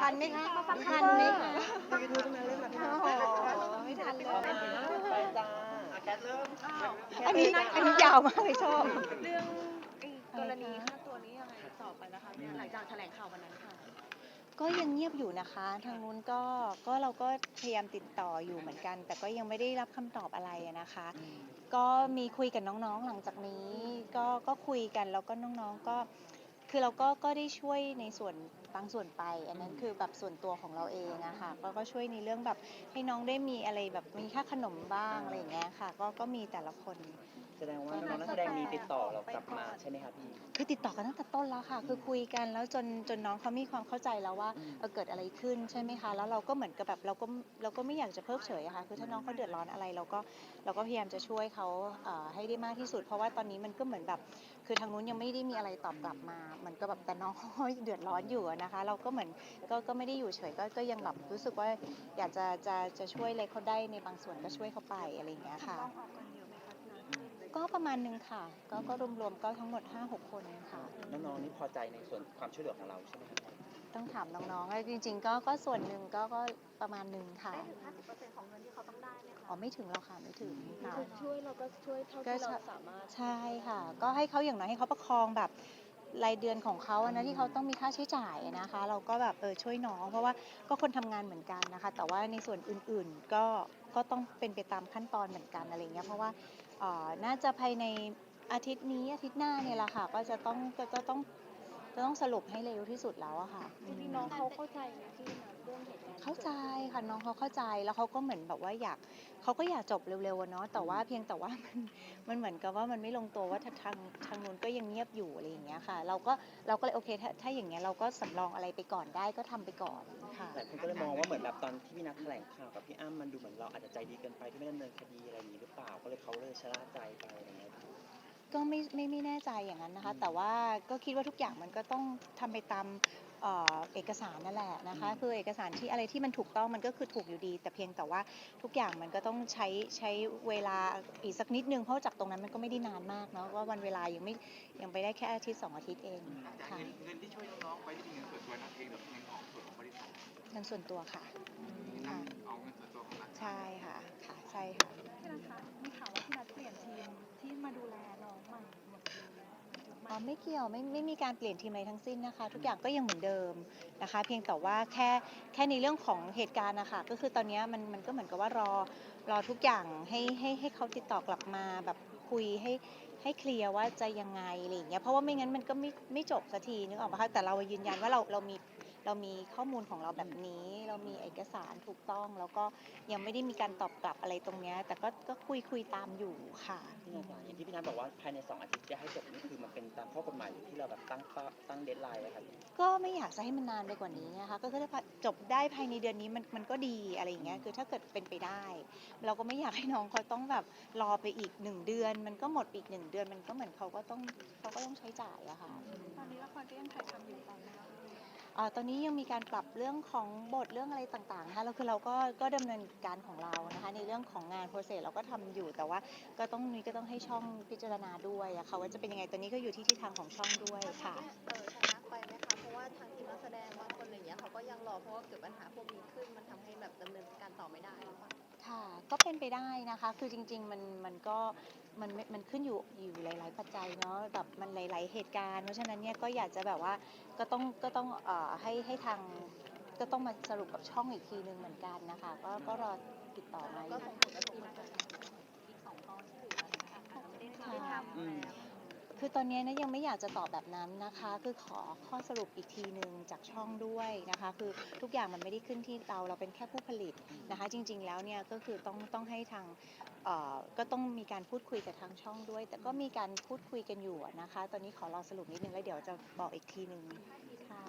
ทันไหมคะทันไหมคะดูยูทูบทั้งนั้นเลยค่ะพี่โอ้นัทโหไม่ทันเลยไปจ้าแคทเริ่มอันนี้อันนี้ยาวมากเลยชอบ เรื่องไอ้กรณีค่าตัวนี้ยังไงต่อไปนะคะเนี่ยหลังจากแถลงข่าววันนั้นค่ะ ก็ยังเงียบอยู่นะคะ ทางนู้นก็ก็เราก็พยายามติดต่ออยู่เหมือนกัน แต่ก็ยังไม่ได้รับคำตอบอะไรอะนะคะ ก็มีคุยกับน้องๆหลังจากนี้ ก็ก็คุยกันแล้วก็น้องๆก็คือเราก็ก็ได้ช่วยในส่วน บางส่วนไป อันนั้นคือแบบส่วนตัวของเราเองอะค่ะก็ก็ช่วยในเรื่องแบบให้น้องได้มีอะไรแบบมีค่าขนมบ้างอะไรอย่างเงี้ยค่ะ ก็ก็มีแต่ละคน แสดงว่าน้องนักแสดงมีติดต่อเรากลับมาใช่ไหมคะพี่ คือติดต่อกันตั้งแต่ต้นแล้วค่ะ คือคุยกันแล้วจนจนน้องเขามีความเข้าใจแล้วว่าอืมเออเกิดอะไรขึ้นใช่ไหมคะ แล้วเราก็เหมือนกับแบบเราก็เราก็ไม่อยากจะเพิกเฉยอะค่ะ คือถ้าน้องเขาเดือดร้อนอะไรเราก็เราก็พยายามจะช่วยเขาเอ่อให้ได้มากที่สุด เพราะว่าตอนนี้มันก็เหมือนแบบ คือทางนู้นยังไม่ได้มีอะไรตอบกลับมา มันก็แบบแต่น้องเขาก็เดือดร้อนอยู่อะนะคะ เราก็เหมือนก็ก็ไม่ได้อยู่เฉยก็ก็ยังแบบรู้สึกว่าอยากจะจะจะช่วยอะไรเขาได้ในบางส่วนก็ช่วยเขาไปอะไรอย่างเงี้ยค่ะต้องออกกันเยอะไหมคะพี่นัทก็ประมาณนึงค่ะ ก็ก็รวมๆก็ทั้งหมด 5-6 คนค่ะ น้องๆนี่พอใจในส่วนความช่วยเหลือของเราใช่ไหมครับ ต้องถามน้องๆแล้วจริง ๆ ก็ก็ส่วนหนึ่งก็ก็ประมาณหนึ่งค่ะ ได้ถึง 50%ของเงินที่เขาต้องได้ไหมอ๋อคะไม่ถึงเราค่ะไม่ถึงค่ะ คือช่วยเราก็ช่วยเท่าก็ที่ใช่เราสามารถ ใช่ค่ะ ก็ให้เขาอย่างน้อยให้เขาประคองแบบรายเดือนของเขาอะนะที่เขาต้องมีค่าใช้จ่ายนะคะ เราก็แบบเออช่วยน้อง เพราะว่าก็คนทำงานเหมือนกันนะคะ แต่ว่าในส่วนอื่นๆก็ก็ต้องเป็นไปตามขั้นตอนเหมือนกันอะไรเงี้ยเพราะว่าเอ่อน่าจะภายในอาทิตย์นี้อาทิตย์หน้าเนี่ยแหละค่ะ ก็จะต้องก็จะต้อง จะต้องสรุปให้เร็วที่สุดแล้วอะค่ะ จริงๆน้องเขาเข้าใจไหมพี่นัทเรื่องเหตุการณ์ที่เข้าใจกิดขึ้นค่ะน้องเขาเข้าใจแล้วเขาก็เหมือนแบบว่าอยากเขาก็อยากจบเร็วๆอะเนาะแต่ว่าเพียงแต่ว่ามันมันเหมือนกับว่ามันไม่ลงตัวว่าทางทางนู้นก็ยังเงียบอยู่อะไรอย่างเงี้ยค่ะ เราก็เราก็เลยโอเคถ้าถ้าอย่างเงี้ยเราก็สำรองอะไรไปก่อนได้ก็ทำไปก่อนค่ะ หลายคนก็เลยมองว่าเหมือนแบบตอนที่พี่นัทแถลงข่าวกับพี่อ้ำมันดูเหมือนเราอาจจะใจดีเกินไปที่ไม่ดำเนินคดีอะไรอย่างนี้หรือเปล่าก็เลยเขาเลยชะล่าใจไปอะไรอย่างเงี้ย ก็ไม่ไม่ไม่แน่ใจอย่างนั้นนะคะ แต่ว่าก็คิดว่าทุกอย่างมันก็ต้องทำไปตามเอ่อเอกสารนั่นแหละนะคะอืมคือเอกสารที่อะไรที่มันถูกต้องมันก็คือถูกอยู่ดี แต่เพียงแต่ว่าทุกอย่างมันก็ต้องใช้ใช้เวลาอีกสักนิดนึงเพราะจากตรงนั้นมันก็ไม่ได้นานมากเนาะว่าวันเวลายังไม่ยังไปได้แค่อาทิตย์สองอาทิตย์เองค่ะเงินเงินที่ช่วยน้องๆไว้ที่เป็นเงินส่วนตัวนักเองหรือเป็นเงินของส่วนของบริษัทเงินส่วนตัวค่ะนั่ค่ะนเอาเงินส่วนตัวของนัก ใช่ค่ะค่ะใช่ค่ะ พี่นัทคะมีข่าวว่าพี่นัทเปลี่ยนทีมที่มาดูแลน้องใหม่หมดเลย อ๋อไม่เกี่ยวไม่ไม่มีการเปลี่ยนทีมอะไรทั้งสิ้นนะคะ ทุกอย่างก็ยังเหมือนเดิมนะคะ เพียงแต่ว่าแค่แค่ในเรื่องของเหตุการณ์นะคะก็คือตอนเนี้ยมันมันก็เหมือนกับว่ารอรอทุกอย่างให้ให้ให้เขาติดต่อกลับมาแบบคุยให้ให้เคลียร์ว่าจะยังไงอะไรอย่างเงี้ยเพราะว่าไม่งั้นมันก็ไม่ไม่จบสักทีนึกออกปะคะแต่เรายืนยันว่าเราเรามี เรามีข้อมูลของเราแบบนี้ เรามีเอกสารถูกต้อง แล้วก็ยังไม่ได้มีการตอบกลับอะไรตรงเนี้ยแต่ก็ก็คุยคุยตามอยู่ค่ะพี่นัทอะอย่างที่พี่นัทบอกว่าภายใน 2 อาทิตย์จะให้จบนี่คือมันเป็นตามข้อกฎหมายที่เราแบบตั้งเป้าตั้งเดทไลน์ไว้ครับก็ไม่อยากจะให้มันนานไปกว่านี้นะคะก็คือถ้าจบได้ภายในเดือนนี้มันมันก็ดีอะไรอย่างเงี้ยคือถ้าเกิดเป็นไปได้ เราก็ไม่อยากให้น้องเขาต้องแบบรอไปอีกหนึ่งเดือน มันก็หมดไปอีกหนึ่งเดือนมันก็เหมือนเขาก็ต้องเขาก็ต้องใช้จ่ายอะค่ะตอนนี้ละครก็ยังถ่ายทำอยู่ตอนนี้ อตอนนี้ยังมีการปรับเรื่องของบทเรื่องอะไรต่างๆนะคะแล้วคือเราก็ก็ดำเนินการของเรานะคะในเรื่องของงานโปรเซสเราก็ทำอยู่แต่ว่าก็ต้องนี้ก็ต้องให้ช่องพิจารณาด้วยอะค่ะว่าจะเป็นยังไงตอนนี้ก็อยู่ที่ทิศทางของช่องด้วยค่ะ เออชะไปไหมคะ เพราะว่าทางทีมนักแสดงบางคนอะไรอย่างเงี้ยเขาก็ยังรอเพราะว่าเกิดปัญหาพวกนี้ขึ้นมันทำให้แบบดำเนินการต่อไม่ได้หรือเปล่า ค่ะ ก็เป็นไปได้นะคะ คือจริง ๆ มันมันก็มันมันขึ้นอยู่อยู่หลาย ๆ ปัจจัยเนาะแบบมันหลาย ๆ เหตุการณ์ เพราะฉะนั้นเนี่ยก็อยากจะแบบว่าก็ต้องก็ต้องเอ่อให้ให้ทางก็ต้องมาสรุปกับช่องอีกทีนึงเหมือนกันนะคะ ก็ก็รอติดต่อมาอก็ยู่ คือตอนนี้นะยังไม่อยากจะตอบแบบนั้นนะคะ คือขอข้อสรุปอีกทีหนึ่งจากช่องด้วยนะคะ คือทุกอย่างมันไม่ได้ขึ้นที่เราเราเป็นแค่ผู้ผลิตนะคะ จริง ๆ แล้วเนี่ยก็คือต้องต้องให้ทางก็ต้องมีการพูดคุยกับทางช่องด้วย แต่ก็มีการพูดคุยกันอยู่นะคะ ตอนนี้ขอรอสรุปนิดนึงแล้วเดี๋ยวจะบอกอีกทีหนึ่งค่ะ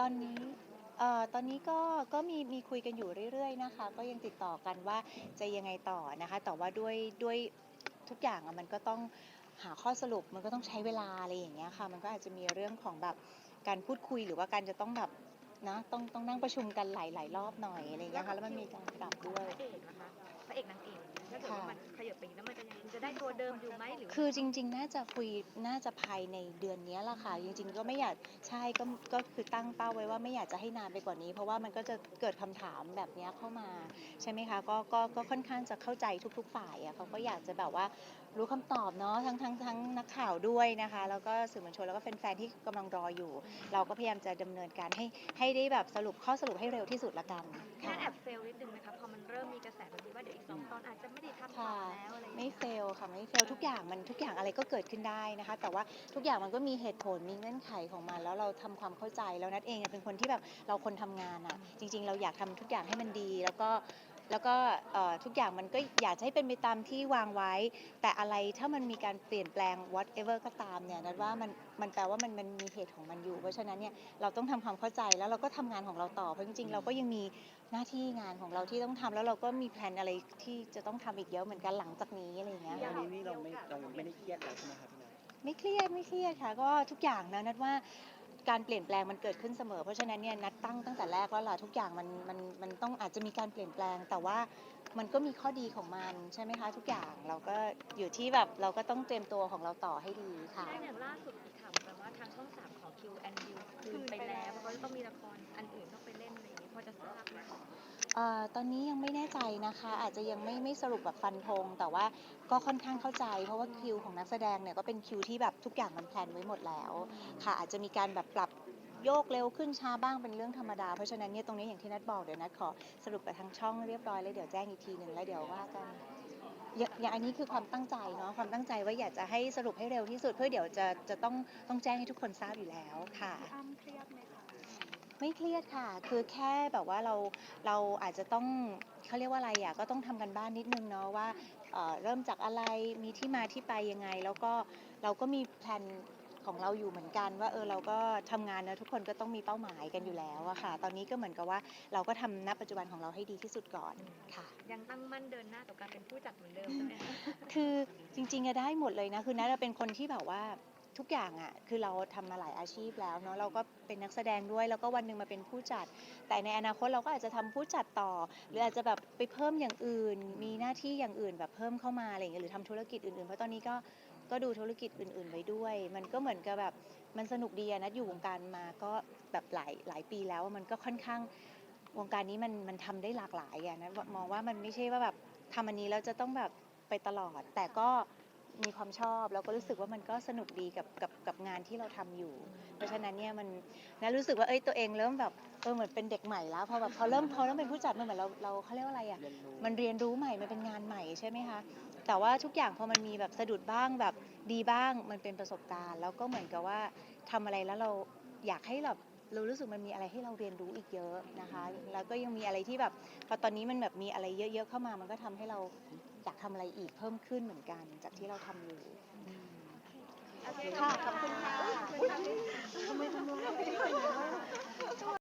ตอนนี้เอ่อตอนนี้ก็ก็มีมีคุยกันอยู่เรื่อยๆนะคะ ก็ยังติดต่อกันว่าจะยังไงต่อนะคะ แต่ว่าด้วยด้วย ทุกอย่างมันก็ต้องหาข้อสรุปมันก็ต้องใช้เวลาอะไรอย่างเงี้ยค่ะ มันก็อาจจะมีเรื่องของแบบการพูดคุยหรือว่าการจะต้องแบบนะต้องต้องนั่งประชุมกันหลายๆรอบหน่อยอะไรอย่างเงี้ยค่ะแล้วมันมีการปรับด้วยพระเอกนะคะพระเอกนางเอกาเกิดว่ามันขยับไปอีกแล้วมันจะยังจะได้ตัวเดิมอยู่ไหมหรือคือจริง ๆ น่าจะคุยน่าจะภายในเดือนนี้แหละค่ะ จริง ๆ ก็ไม่อยากใช่ก็ก็คือตั้งเป้าไว้ว่าไม่อยากจะให้นานไปกว่านี้ เพราะว่ามันก็จะเกิดคำถามแบบเนี้ยเข้ามาใช่ไหมคะก็ก็ก็ค่อนข้างจะเข้าใจทุก ๆ ฝ่ายอะเขาก็อยากจะแบบว่ารู้คำตอบเนาะทั้งทั้งทั้งนักข่าวด้วยนะคะ แล้วก็สื่อมวลชนแล้วก็แฟนๆที่กำลังรออยู่ เราก็พยายามจะดำเนินการให้ให้ได้แบบสรุปข้อสรุปให้เร็วที่สุดละกันแค่ค่ะแอบเฟลนิดนึงไหมคะพอมันเริ่มมีกระแสแบบนี้ว่าเดี๋ยวอีกสองตอนอาจจะไม่ได้ทำต่อแล้วอะไรอย่างไม่เงี้ยเฟลค่ะไม่เฟลทุกอย่างมันทุกอย่างอะไรก็เกิดขึ้นได้นะคะ แต่ว่าทุกอย่างมันก็มีเหตุผลมีเงื่อนไขของมัน แล้วเราทำความเข้าใจแล้วนัดเองอะเป็นคนที่แบบเราคนทำงานอะ จริง ๆ เราอยากทำทุกอย่างให้มันดี แล้วก็ แล้วก็เอ่อทุกอย่างมันก็อยากจะให้เป็นไปตามที่วางไว้ แต่อะไรถ้ามันมีการเปลี่ยนแปลง whatever ก็ตามเนี่ยนัดว่ามันมันแปลว่ามันมันมีเหตุของมันอยู่ เพราะฉะนั้นเนี่ยเราต้องทำความเข้าใจแล้วเราก็ทำงานของเราต่อ เพราะจริงๆ เราก็ยังมีหน้าที่งานของเราที่ต้องทำแล้วเราก็มีแผนอะไรที่จะต้องทำอีกเยอะเหมือนกันหลังจากนี้อะไรอย่างเงี้ยวันนี้นี่เราไม่เราไม่ได้เครียดแล้วใช่ไหมครับพี่นัทไม่เครียดไม่เครียดค่ะ ก็ทุกอย่างนะนัดว่า การเปลี่ยนแปลงมันเกิดขึ้นเสมอ เพราะฉะนั้นเนี่ยนัดตั้งตั้งแต่แรกแล้วล่ะทุกอย่างมันมันมันต้องอาจจะมีการเปลี่ยนแปลง แต่ว่ามันก็มีข้อดีของมันใช่ไหมคะ ทุกอย่างเราก็อยู่ที่แบบเราก็ต้องเตรียมตัวของเราต่อให้ดีค่ะ ได้อย่างล่าสุดที่ถามว่าทางช่องสามของ Q and U คืนไปแล้วเพราะเขาจะต้องมีละครอันอื่นต้องไปเล่นอะไรอย่างนี้พอจะทราบไหมคะ เอ่อตอนนี้ยังไม่แน่ใจนะคะ อาจจะยังไม่ไม่สรุปแบบฟันธงแต่ว่าก็ค่อนข้างเข้าใจ เพราะว่าคิวของนักแสดงเนี่ยก็เป็นคิวที่แบบทุกอย่างมันแพลนไว้หมดแล้ว ค่ะ อาจจะมีการแบบปรับโยกเร็วขึ้นช้าบ้างเป็นเรื่องธรรมดา เพราะฉะนั้นเนี่ยตรงนี้อย่างที่นัดบอกเดี๋ยวนัดขอสรุปกับทางช่องเรียบร้อยแล้วเดี๋ยวแจ้งอีกทีหนึ่งแล้วเดี๋ยวว่ากันอย่างอย่างอันนี้คือความตั้งใจเนาะความตั้งใจว่าอยากจะให้สรุปให้เร็วที่สุดเพื่อเดี๋ยวจะจะต้องต้องแจ้งให้ทุกคนทราบอยู่แล้วค่ะ อ้ำเครียดไหมคะ ไม่เครียดค่ะ คือแค่แบบว่าเราเราอาจจะต้องเขาเรียกว่าอะไรอะก็ต้องทำกันบ้านนิดนึงเนาะว่าเอ่อเริ่มจากอะไรมีที่มาที่ไปยังไง แล้วก็เราก็มีแผนของเราอยู่เหมือนกัน ว่าเออเราก็ทำงานนะทุกคนก็ต้องมีเป้าหมายกันอยู่แล้วอะค่ะ ตอนนี้ก็เหมือนกับว่าเราก็ทำณปัจจุบันของเราให้ดีที่สุดก่อนค่ะ ยังตั้งมั่นเดินหน้ากับการเป็นผู้จัดเหมือนเดิมใช่ไหมคะ คือจริงๆอะได้หมดเลยนะคือนัทเป็นคนที่แบบว่า ทุกอย่างอะคือเราทำมาหลายอาชีพแล้วเนาะเราก็เป็นนักแสดงด้วยแล้วก็วันหนึ่งมาเป็นผู้จัด แต่ในอนาคตเราก็อาจจะทำผู้จัดต่อ หรืออาจจะแบบไปเพิ่มอย่างอื่น มีหน้าที่อย่างอื่นแบบเพิ่มเข้ามาอะไรอย่างเงี้ยหรือทำธุรกิจอื่นๆเพราะตอนนี้ก็ก็ดูธุรกิจอื่นๆไว้ด้วย มันก็เหมือนกับแบบมันสนุกดีอะนัทอยู่วงการมาก็แบบหลายหลายปีแล้วมันก็ค่อนข้างวงการนี้มันมันทำได้หลากหลายอะนะมองว่ามันไม่ใช่ว่าแบบทำอันนี้แล้วจะต้องแบบไปตลอด แต่ก็ มีความชอบแล้วก็รู้สึกว่ามันก็สนุกดีกับกับกับงานที่เราทำอยู่ เพราะฉะนั้นเนี่ยมันนะรู้สึกว่าเอ้ยตัวเองเริ่มแบบเออเหมือนเป็นเด็กใหม่แล้วพอแบบพอเริ่มพอเริ่มเป็นผู้จัดมันเหมือนเราเราเขาเรียกว่าอะไรอะมันเรียนรู้ใหม่มันเป็นงานใหม่ใช่ไหมคะแต่ว่าทุกอย่างพอมันมีแบบสะดุดบ้างแบบดีบ้างมันเป็นประสบการณ์ แล้วก็เหมือนกับว่าทำอะไรแล้วเราอยากให้แบบเรารู้สึกมันมีอะไรให้เราเรียนรู้อีกเยอะนะคะ แล้วก็ยังมีอะไรที่แบบพอตอนนี้มันแบบมีอะไรเยอะ ๆ เข้ามามันก็ทำให้เรา อยากทำอะไรอีกเพิ่มขึ้นเหมือนกัน จากที่เราทำอยู่โอเคค่ะขอบคุณค่ะขอบคุณค่ะ